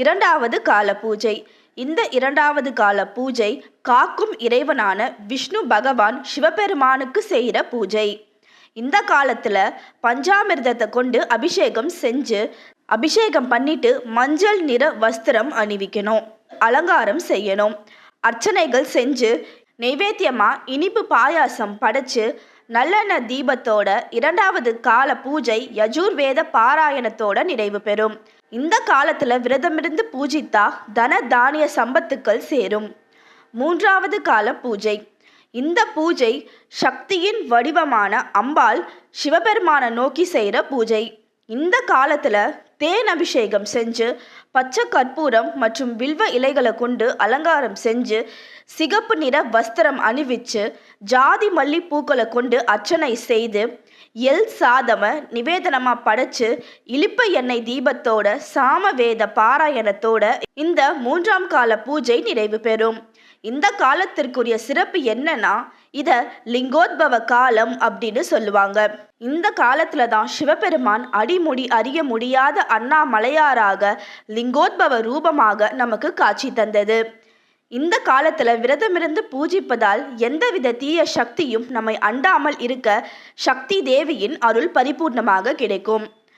இரண்டாவது கால பூஜை. இந்த இரண்டாவது கால பூஜை காக்கும் இறைவனான விஷ்ணு பகவான் சிவபெருமானுக்கு செய்கிற பூஜை. இந்த காலத்தில் பஞ்சாமிர்தத்தை கொண்டு அபிஷேகம் செஞ்சு அபிஷேகம் பண்ணிட்டு மஞ்சள் நிற வஸ்திரம் அணிவிக்கணும் அலங்காரம் செய்யணும். அர்ச்சனைகள் செஞ்சு நைவேத்தியமா இனிப்பு பாயாசம் படைச்சு நல்லெண்ண தீபத்தோட இரண்டாவது கால பூஜை யஜுர்வேத பாராயணத்தோட நிறைவு பெறும். இந்த காலத்துல விரதமிருந்து பூஜித்தா தன தானிய சம்பத்துக்கள் சேரும். மூன்றாவது கால பூஜை. இந்த பூஜை சக்தியின் வடிவமான அம்பாள் சிவபெருமானை நோக்கி செய்கிற பூஜை. இந்த காலத்தில் தேன் அபிஷேகம் செஞ்சு பச்சை கற்பூரம் மற்றும் வில்வ இலைகளை கொண்டு அலங்காரம் செஞ்சு சிகப்பு நிற வஸ்திரம் அணிவிச்சு ஜாதி மல்லி பூக்களை கொண்டு அர்ச்சனை செய்து எல் சாதம நிவேதனமாக படைச்சு இலிப்ப எண்ணெய் தீபத்தோட சாமவேத பாராயணத்தோட இந்த மூன்றாம் கால பூஜை நிறைவு பெறும். இந்த காலத்திற்குரிய சிறப்பு என்னன்னா இத லிங்கோத்பவ காலம் அப்படின்னு சொல்லுவாங்க. இந்த காலத்துல தான் சிவபெருமான் அடிமுடி அறிய முடியாத அண்ணாமலையாராக லிங்கோத்பவ ரூபமாக நமக்கு காட்சி தந்தது. இந்த காலத்துல விரதமிருந்து பூஜிப்பதால் எந்தவித தீய சக்தியும் நம்மை அண்டாமல் இருக்க சக்தி தேவியின் அருள் பரிபூர்ணமாக கிடைக்கும்.